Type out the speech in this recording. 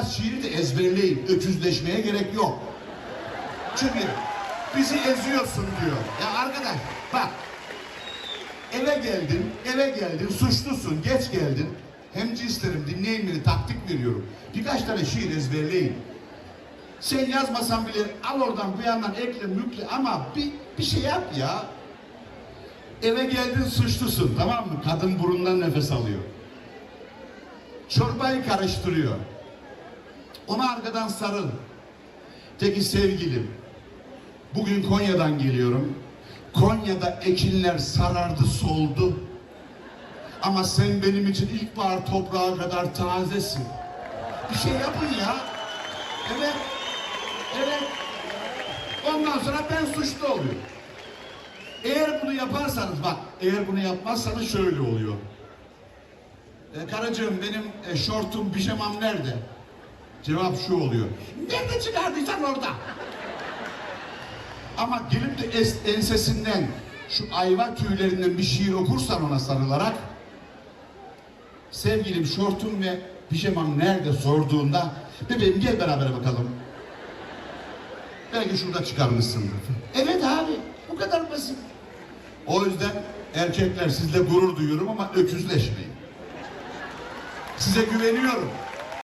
biraz şiiri de ezberleyin. Öküzleşmeye gerek yok. Çünkü bizi eziyorsun diyor. Ya arkadaş bak eve geldin, eve geldin, suçlusun, geç geldin. Hemci isterim, dinleyin beni, taktik veriyorum. Birkaç tane şiir ezberleyin. Sen yazmasan bile al oradan bu yandan ekle mükle ama bir, bir şey yap ya. Eve geldin suçlusun tamam mı? Kadın burundan nefes alıyor. Çorbayı karıştırıyor. Ona arkadan sarıl. De ki sevgilim, bugün Konya'dan geliyorum. Konya'da ekinler sarardı, soldu. Ama sen benim için ilkbahar toprağı kadar tazesin. Bir şey yapın ya. Evet. Evet. Ondan sonra ben suçlu oluyorum. Eğer bunu yaparsanız bak, eğer bunu yapmazsanız şöyle oluyor. E, karıcığım benim e, şortum, pijamam nerede? Cevap şu oluyor. Nerede çıkardıysan orada. Ama gelip de es- ensesinden şu ayva tüylerinden bir şiir okursan ona sarılarak sevgilim şortum ve pijamam nerede sorduğunda bebeğim gel beraber bakalım. Belki şurada çıkarmışsındır. Evet abi bu kadar basit. O yüzden erkekler sizle gurur duyuyorum ama öküzleşmeyin. Size güveniyorum.